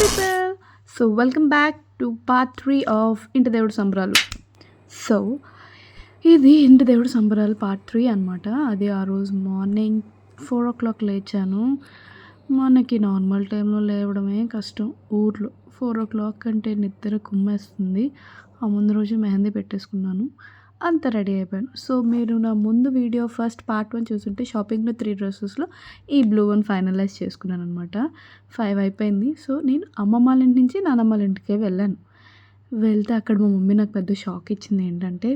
People so welcome back to part three of ఇంటి దేవుడు సంబరాలు సో ఇది ఇంటి దేవుడు సంబరాలు పార్ట్ త్రీ అనమాట అది ఆ రోజు మార్నింగ్ ఫోర్ ఓ క్లాక్ లేచాను. మనకి నార్మల్ టైంలో లేవడమే కష్టం. ఊర్లో ఫోర్ ఓ క్లాక్ అంటే నిద్ర కుమ్మేస్తుంది. ఆ ముందు రోజు మెహందీ పెట్టేసుకున్నాను. అంత రెడీ అయిపోయాను. సో మీరు నా ముందు వీడియో ఫస్ట్ పార్ట్ వన్ చూస్తుంటే షాపింగ్లో త్రీ డ్రెస్సెస్లో ఈ బ్లూ వన్ ఫైనలైజ్ చేసుకున్నాను అనమాట ఫైవ్ అయిపోయింది. సో నేను అమ్మమ్మ వాళ్ళ ఇంటి నుంచి నానమ్మ వాళ్ళ ఇంటికే వెళ్ళాను. వెళ్తే అక్కడ మా మమ్మీ నాకు పెద్ద షాక్ ఇచ్చింది. ఏంటంటే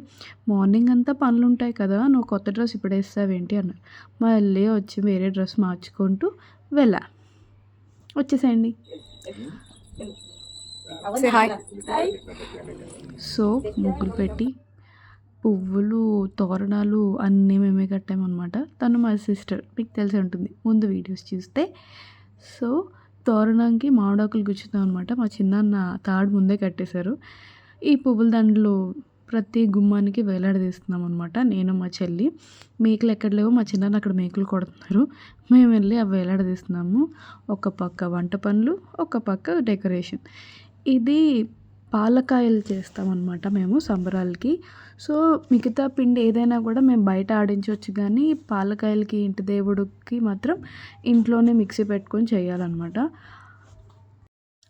మార్నింగ్ అంతా పనులు ఉంటాయి కదా నువ్వు కొత్త డ్రెస్ ఇప్పుడు వేస్తావేంటి అన్నారు. మళ్ళీ వచ్చి వేరే డ్రెస్ మార్చుకుంటూ వెళ్ళా. వచ్చేసేయండి. సో ముగ్గులు పెట్టి పువ్వులు తోరణాలు అన్నీ మేమే కట్టామన్నమాట. తను మా సిస్టర్. మీకు తెలిసి ఉంటుంది. ముందు వీడియోస్ చూస్తే. సో తోరణానికి మామిడాకులు గుచ్చుతాం అనమాట మా చిన్నాన్న తాడు ముందే కట్టేశారు. ఈ పువ్వుల దండలు ప్రతి గుమ్మానికి వేలాడదీస్తున్నాం అనమాట నేను మా చెల్లి. మేకలు ఎక్కడ లేవో. మా చిన్నాన్న అక్కడ మేకలు కొడుతున్నారు. మేము వెళ్ళి అవి వేలాడదీస్తున్నాము. ఒక పక్క వంట పనులు ఒక పక్క డెకరేషన్. ఇది పాలకాయలు చేస్తామన్నమాట మేము సంబరాలకి. సో మిగతా పిండి ఏదైనా కూడా మేము బయట ఆడించవచ్చు కానీ పాలకాయలకి ఇంటి దేవుడికి మాత్రం ఇంట్లోనే మిక్సీ పెట్టుకొని చేయాలన్నమాట.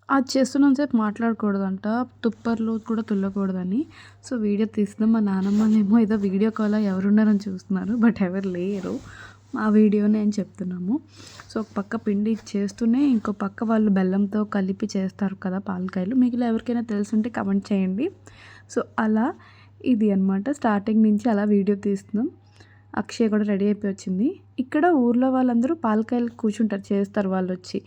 అది చేస్తున్నంతసేపు మాట్లాడకూడదంట తుప్పర్లు కూడా తుల్లకూడదని. సో వీడియో తీస్తున్నాం మా నానమ్మనేమో ఏదో వీడియో కాల్ ఎవరున్నారని చూస్తున్నారు బట్ ఎవరు లేరు. ఆ వీడియోనే అని చెప్తున్నాము. సో ఒక పక్క పిండి చేస్తూనే ఇంకో పక్క వాళ్ళు బెల్లంతో కలిపి చేస్తారు కదా పాలకాయలు. మీకు ఎవరికైనా తెలుసుంటే కమెంట్ చేయండి. సో అలా ఇది అనమాట స్టార్టింగ్ నుంచి అలా వీడియో తీస్తున్నాం. అక్షయ్ కూడా రెడీ అయిపోయి వచ్చింది. ఇక్కడ ఊర్లో వాళ్ళందరూ పాలకాయలు కూర్చుంటారు చేస్తారు వాళ్ళు వచ్చి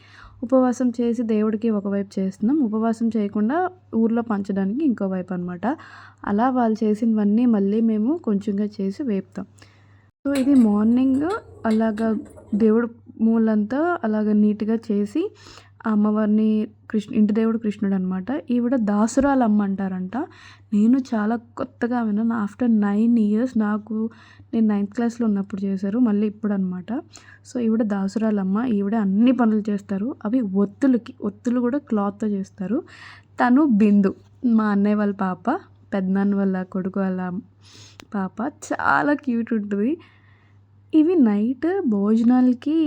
ఉపవాసం చేసి దేవుడికి ఒకవైపు చేస్తున్నాం. ఉపవాసం చేయకుండా ఊర్లో పంచడానికి ఇంకో వైపు అనమాట అలా వాళ్ళు చేసినవన్నీ మళ్ళీ మేము కొంచెంగా చేసి వేపుతాం. సో ఇది మార్నింగ్ అలాగా దేవుడు మూలంతా అలాగ నీట్గా చేసి ఆ అమ్మవారిని కృష్ణ ఇంటి దేవుడు కృష్ణుడు అనమాట ఈవిడ దాసురాలు అమ్మ అంటారంట నేను చాలా కొత్తగా విన్నాను. ఆఫ్టర్ నైన్ ఇయర్స్ నాకు నేను నైన్త్ క్లాస్లో ఉన్నప్పుడు చేశారు మళ్ళీ ఇప్పుడు అనమాట సో ఈవిడ దాసురాలమ్మ ఈవిడ అన్ని పనులు చేస్తారు. అవి ఒత్తులకి ఒత్తులు కూడా క్లాత్తో చేస్తారు. తను బిందు మా అన్నయ్య వాళ్ళ పాప పెద్దనాన్న వాళ్ళ కొడుకు వాళ్ళ పాప చాలా క్యూట్ ఉంటుంది. ఇవి నైట్ భోజనాలకి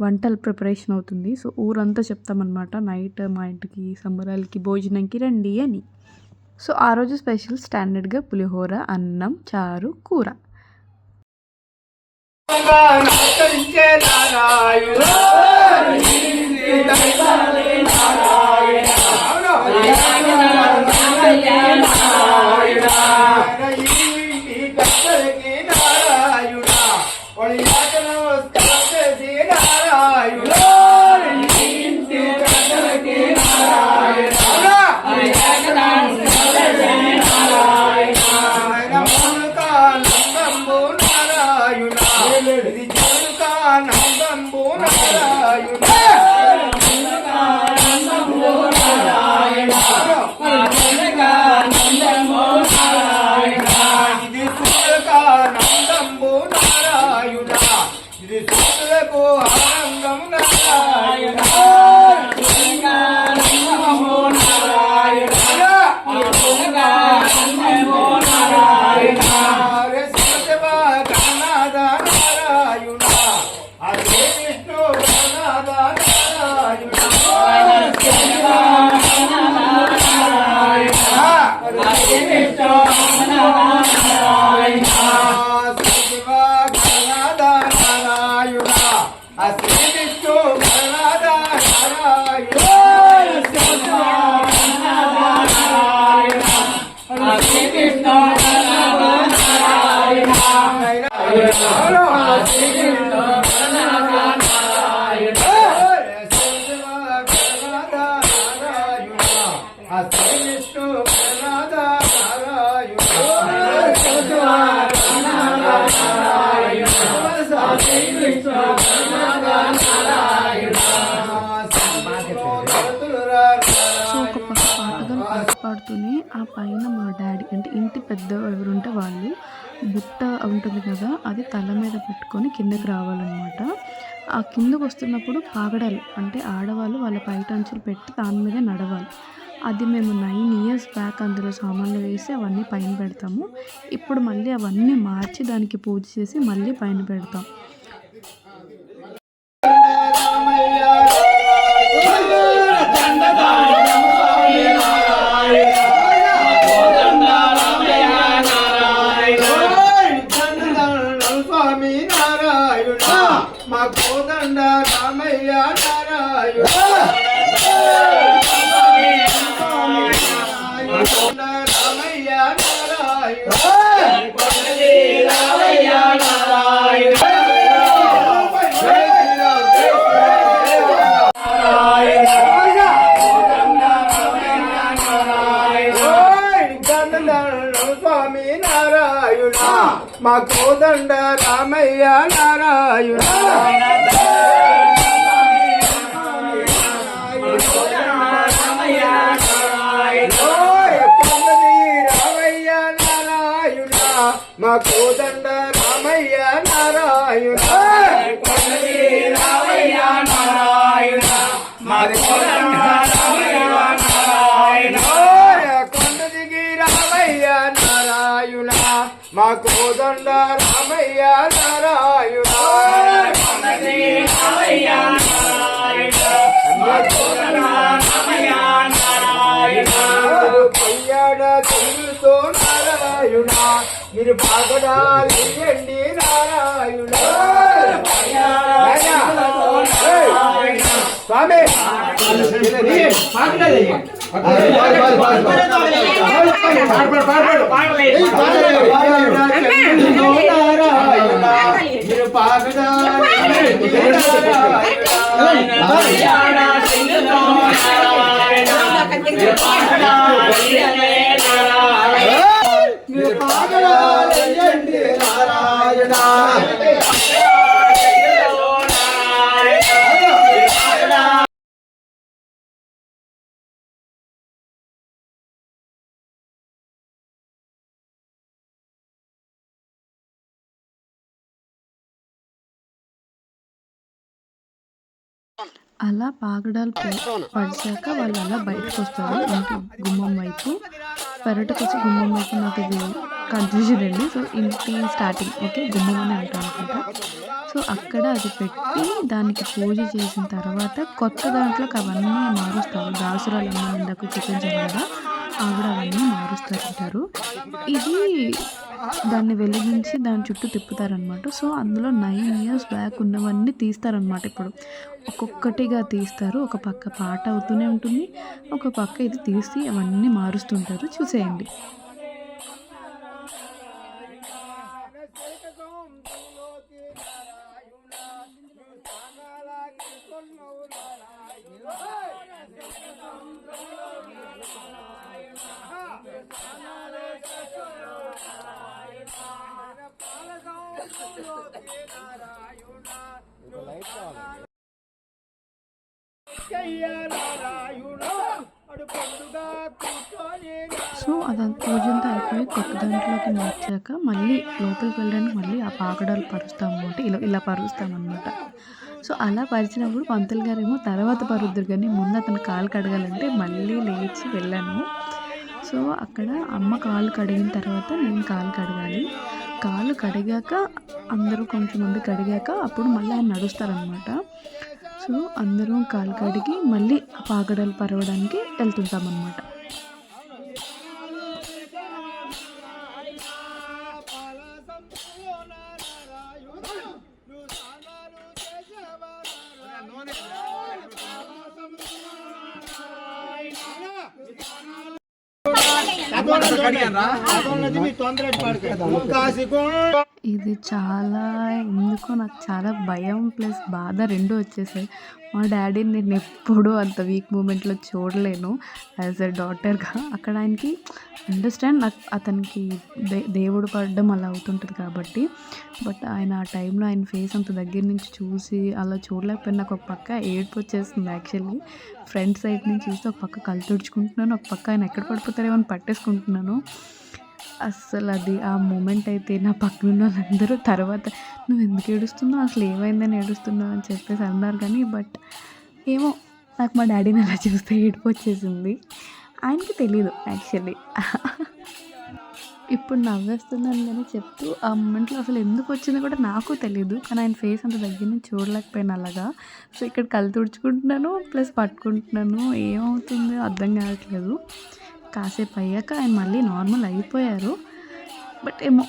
వంటలు ప్రిపరేషన్ అవుతుంది. సో ఊరంతా చెప్తామన్నమాట నైట్ మా ఇంటికి సంబరాలకి భోజనంకి రండి అని. సో ఆ రోజు స్పెషల్ స్టాండర్డ్గా పులిహోర అన్నం చారు కూర. ఇది ఆ పైన మా డాడీ అంటే ఇంటి పెద్ద ఎవరుంటే వాళ్ళు బుట్ట ఉంటుంది కదా అది తల మీద పెట్టుకొని కిందకి రావాలన్నమాట. ఆ కిందకు వస్తున్నప్పుడు పాగడాలు అంటే ఆడవాళ్ళు వాళ్ళ పైటంచులు పెట్టి దాని మీద నడవాలి. అది మేము నైన్ ఇయర్స్ బ్యాక్ అందులో సామాన్లు వేసి అవన్నీ పైన పెడతాము. ఇప్పుడు మళ్ళీ అవన్నీ మార్చి దానికి పూజ చేసి మళ్ళీ పైన పెడతాం. కోదండ రామయ్య నారాయణ మా కోదండ రామయ్య నారాయణ. కోదండ రామయ్య నారాయణ. రామయ్య నారాయణ మా కోదండ రామయ్య నారాయణ. కొండ దిగి రామయ్య నారాయణ. మా కోదండ రామయ్య నారాయణ. కొండ దిగి రామయ్య నారాయణ. మీరు పాగడాలండి నారాయణ స్వామి మీరు పాగడాలండి నారాయణ. అలా పాగడాలు ప- వాళ్ళు అలా బయటకు వస్తారు ఇంటి గుమ్మం వైపు. పెరటకు వచ్చి గుమ్మం వైపు నాకు ఇది కన్ఫ్యూజన్ అండి సో ఇంటి స్టార్టింగ్ ఓకే గుమ్మం అని అంటాం అనుకుంటా. సో అక్కడ అది పెట్టి దానికి పూజ చేసిన తర్వాత కొత్త దాంట్లోకి అవన్నీ మారుస్తారు దాసురాలు అమ్మ ఇందాక చూపించాను కదా ఆవిడ అవన్నీ మారుస్తారంటారు ఇది దాన్ని వెలిగించి దాని చుట్టూ తిప్పుతారనమాట సో అందులో నైన్ ఇయర్స్ బ్యాక్ ఉన్నవన్నీ తీస్తారనమాట ఇప్పుడు. ఒక్కొక్కటిగా తీస్తారు. ఒక పక్క పాట అవుతూనే ఉంటుంది. ఒక పక్క ఇది తీసి అవన్నీ మారుస్తుంటారు. చూసేయండి. సో అదంతా పూజంతా అయిపోయి కొత్త దాంట్లోకి మార్చాక మళ్ళీ లోపలికి వెళ్ళడానికి మళ్ళీ ఆ పాకడాలు పరుస్తాం అనమాట ఇలా ఇలా పరుస్తామన్నమాట సో అలా పరిచినప్పుడు పంతులు గారేమో తర్వాత పరుద్దురు కానీ ముందు అతను కాలు కడగాలంటే మళ్ళీ లేచి వెళ్ళాను. సో అక్కడ అమ్మ కాలు కడిగిన తర్వాత నేను కాలు కడగాలి. కాలు కడిగాక అందరూ కొంతమంది కడిగాక అప్పుడు మళ్ళీ ఆయన నడుస్తారనమాట సో అందరం కాలు కడిగి మళ్ళీ పాకడాలు పరవడానికి వెళ్తుంటాం అనమాట ఇది చాలా ఎందుకో నాకు చాలా భయం ప్లస్ బాధ రెండు వచ్చేసాయి. మా డాడీని నేను ఎప్పుడూ అంత వీక్ మూమెంట్లో చూడలేను యాజ్ ఎ డాటర్గా. అక్కడ ఆయనకి అండర్స్టాండ్ నాకు అతనికి దే దేవుడు పడడం అలా అవుతుంటుంది కాబట్టి. బట్ ఆయన ఆ టైంలో ఆయన ఫేస్ అంత దగ్గర నుంచి చూసి అలా చూడలేకపోయినా నాకు ఒక పక్క ఏడుపు వచ్చేస్తుంది యాక్చువల్లీ. ఫ్రంట్ సైడ్ నుంచి చూస్తే ఒక పక్క కళ్ళు తుడుచుకుంటున్నాను ఒక పక్క ఆయన ఎక్కడ పడిపోతారేమో అని పట్టేసుకుంటున్నాను. అస్సలు అది ఆ మూమెంట్ అయితే నా పక్కన ఉన్న వాళ్ళందరూ తర్వాత నువ్వు ఎందుకు ఏడుస్తున్నావు? అసలు ఏమైందని ఏడుస్తున్నావు? అని చెప్పేసి అన్నారు కానీ బట్ ఏమో నాకు మా డాడీని అలా చూస్తే ఏడుపు వచ్చేసింది. ఆయనకి తెలియదు యాక్చువల్లీ. ఇప్పుడు నవ్వేస్తున్నాను కానీ చెప్తూ ఆ మూమెంట్లో అసలు ఎందుకు వచ్చిందో కూడా నాకు తెలియదు కానీ ఆయన ఫేస్ అంత దగ్గర నుంచి చూడలేకపోయాను అలాగా. సో ఇక్కడ కళ్ళు తుడుచుకుంటున్నాను ప్లస్ పట్టుకుంటున్నాను. ఏమవుతుందో అర్థం కావట్లేదు. కాసేపు అయ్యాక ఆయన మళ్ళీ నార్మల్ అయిపోయారు. బట్ ఏమో.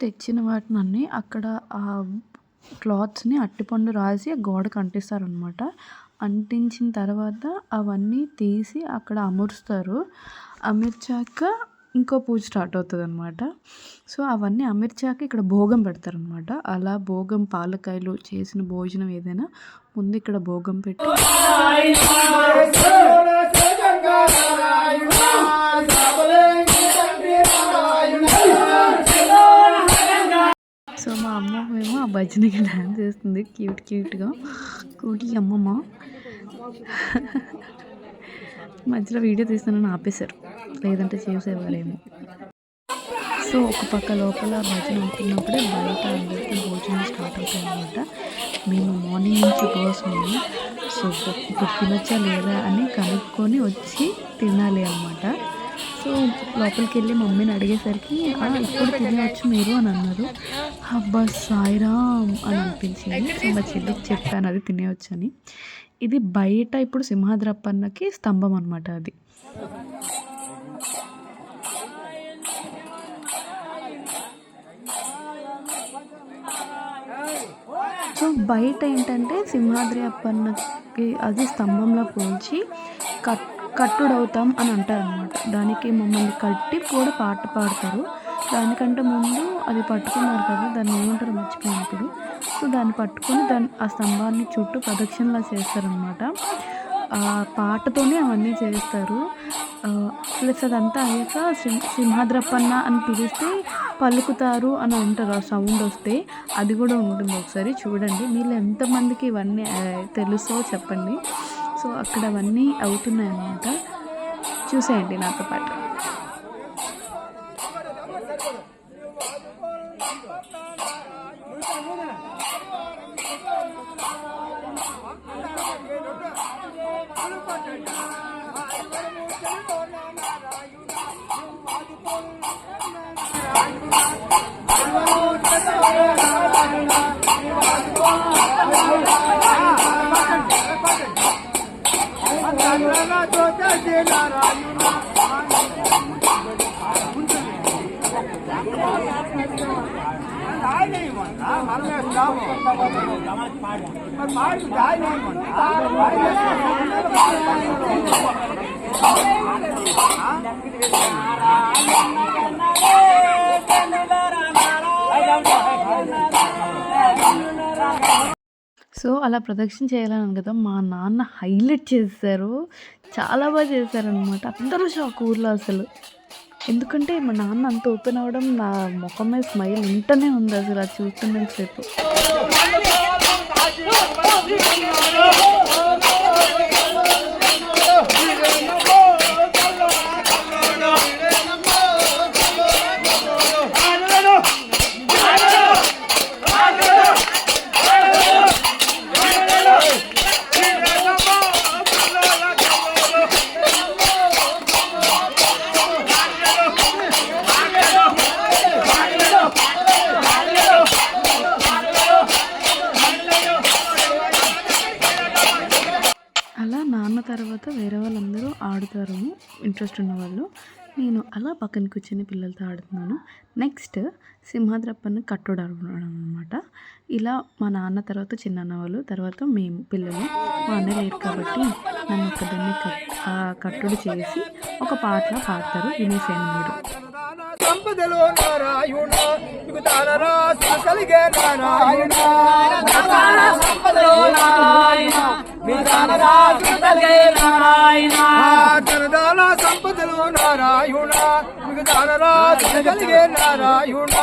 తెచ్చిన వాటిని అక్కడ ఆ క్లాత్స్ని అట్టిపండు రాసి ఆ గోడకు అంటిస్తారనమాట అంటించిన తర్వాత అవన్నీ తీసి అక్కడ అమరుస్తారు అమర్చాక ఇంకో పూజ స్టార్ట్ అవుతుంది అనమాట సో అవన్నీ అమర్చాక ఇక్కడ భోగం పెడతారనమాట అలా భోగం పాలకాయలు చేసిన భోజనం ఏదైనా ముందు ఇక్కడ భోగం పెట్టి ఆ భజనకి డ్యాన్స్ చేస్తుంది. క్యూట్ క్యూట్గా. కూటి అమ్మమ్మ. మధ్యలో వీడియో తీస్తానని ఆపేశారు. లేదంటే చేసేవారేమో. సో ఒక పక్క లోపల భజన అవుతున్నప్పుడే బయట అందరికీ భోజనం స్టార్ట్ అవుతాయి అనమాట మేము మార్నింగ్ నుంచి ఉపవాసం సో ఇప్పుడు తినొచ్చా లేదా అని కనుక్కొని వచ్చి తినాలి అనమాట సో లోపలికి వెళ్ళి మమ్మీని అడిగేసరికి ఇప్పుడు తినవచ్చు మీరు? అని అన్నారు. అబ్బా సాయిరామ్ అని అనిపించింది. సో మా చెల్లికి చెప్పాను అది తినేయచ్చు అని ఇది బయట ఇప్పుడు సింహాద్రప్పన్నకి స్తంభం అనమాట అది. సో బయట ఏంటంటే సింహాద్రి అప్పన్నకి అది స్తంభంలో పోల్చి కట్ కట్టుడవుతాం అని అంటారు అనమాట దానికి మమ్మల్ని కట్టి కూడా పాట పాడతారు. దానికంటే ముందు అది పట్టుకున్నారు కదా దాన్ని ఏమంటారు మర్చిపోయాను ఇప్పుడు సో దాన్ని పట్టుకొని దాన్ని ఆ స్తంభాన్ని చుట్టూ ప్రదక్షిణలా చేస్తారనమాట ఆ పాటతోనే అవన్నీ చేస్తారు. ప్లస్ అదంతా అయ్యాక సింహ సింహాద్రప్పన్న అని పిలిస్తే పలుకుతారు అని అంటారు. ఆ సౌండ్ వస్తే అది కూడా ఉంటుంది ఒకసారి చూడండి. మీరు ఎంతమందికి ఇవన్నీ తెలుసో చెప్పండి. సో అక్కడ అవన్నీ అవుతున్నాయి అన్నమాట చూసేయండి నాతో పాటు. Hey, down, down, hey, down. So అలా ప్రదక్షిణ చేయాలని కదా మా నాన్న హైలైట్ చేశారు. చాలా బాగా చేశారనమాట అందరూ షాక్ ఊర్లో అసలు. ఎందుకంటే మా నాన్న అంత ఓపెన్ అవ్వడం నా ముఖం మీద స్మైల్ ఉంటూనే ఉంది అసలు అది చూస్తున్నంతసేపు. అలా పక్కన కూర్చొని పిల్లలతో ఆడుతున్నాను. నెక్స్ట్ సింహాద్రప్పని కట్టుడు ఆడుకున్నాను అనమాట ఇలా మా నాన్న తర్వాత చిన్నన్న వాళ్ళు తర్వాత మేము పిల్లలు. మా అన్న లేరు కాబట్టి నన్ను ఒక్కదాన్ని ఆ కట్టుడు చేసి ఒక పాటలా పాడతారు వినేసాను మీరు. సంపదలో నారాయణ నీకు దానరాశులు కలిగే నారాయణ. సంపదలో నారాయణ మీ దానరాజు కలిగే నారాయణ. ధనదాన సంపదలో నారాయణ నీకు దానరాశులు కలిగే నారాయణ.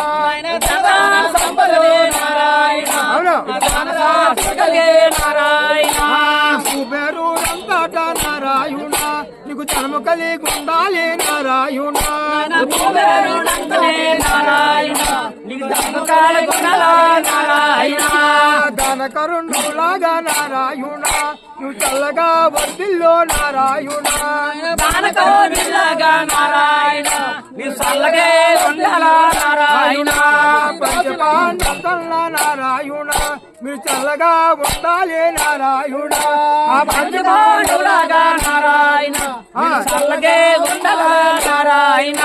సంపదలో నారాయణ కలిగే నారాయణ. కుబేరు రంగట నారాయణ నీకు జన్మ కలిగి ఉండాలి నారాయణ. కుబేరుడంతనే నారాయణ నీకు ధర్మకాల గుణల నారాయణ. దాన కరుణులాగా నారాయణ. నువ్వు చల్లగా వర్దిల్లో నారాయణ. దానకోనిలాగా నారాయణ. నీ చల్లగే ఉండాల నారాయణ. పంచపాండల నారాయణ. మీరు చల్లగా ఉండాలి నారాయణ. పంచకోనులాగా నారాయణ. చల్లగే ఉండాల నారాయణ.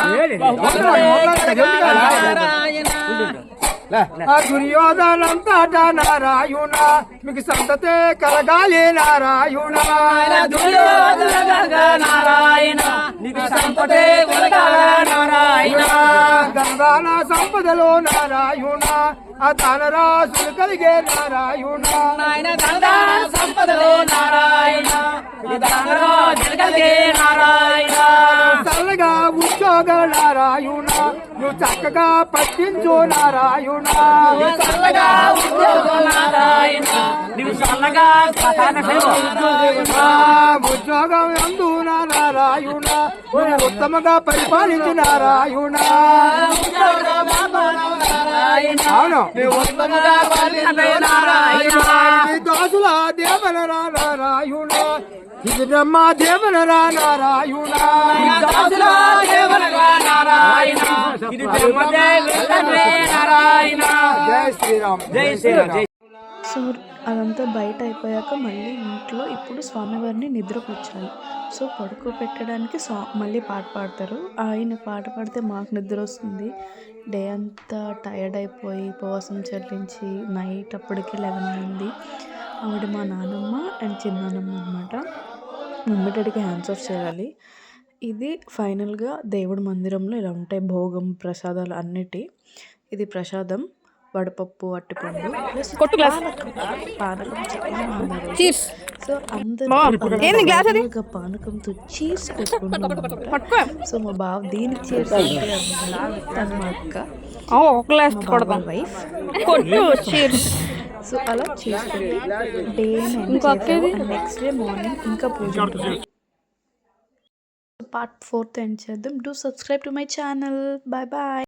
ఆ దుర్యోధనంతట నారాయణ. మీకు సంతతే కలగాలి నారాయణ నారాయణ నీకు సంపదే ఉలగాల నారాయణ. గంగాన సంపదలో నారాయణ ఆ ధనరాశులు కలిగే నారాయణ సంపదలో నారాయణ కలిగే నారాయణ. చల్లగా ఉద్యోగ నారాయణ నువ్వు చక్కగా పట్టించు నారాయణ. చల్లగా ఉద్యోగం నారాయణ నీవు చల్లగా ఉద్యోగం ఎందు నారాయణ నువ్వు ఉత్తమగా పరిపాలించు నారాయణ. అవును. దాసుల దేవన నారాయణ. ఇది బ్రహ్మ దేవన నారాయణ. ఇది నారాయణ. జై శ్రీరామ్. జై శ్రీరామ్. జై సో అదంతా బయట అయిపోయాక మళ్ళీ ఇంట్లో ఇప్పుడు స్వామివారిని నిద్రపుచ్చాలి సో పడుకోబెట్టడానికి స్వా మళ్ళీ పాట పాడతారు. ఆయన పాట పాడితే మాకు నిద్ర వస్తుంది. డే అంతా టైర్డ్ అయిపోయి ఉపవాసం చెల్లించి నైట్ అప్పటికి లెవెన్ అయింది ఆవిడ మా నానమ్మ అండ్ చిన్నానమ్మ అనమాట హ్యాండ్స్ ఆఫ్ చేయాలి. ఇది ఫైనల్గా దేవుడి మందిరంలో ఇలా ఉంటాయి. భోగం ప్రసాదాలు అన్నిటి. ఇది ప్రసాదం వడపప్పు అట్టిపండు పానకం. సో అందరూ ఇంకా పానకంతో చీర్స్ పెట్టుకుంటాం సో మా బావ దీనికి చీర్స్ తను మా అక్క. వైఫ్ కొట్టు చీర్స్ సో అలా చేసుకుంటే డే నెక్స్ట్ డే మార్నింగ్ ఇంకా పూజ పార్ట్ ఫోర్త్ ఎండ్ చేద్దాం. Do subscribe to my channel bye bye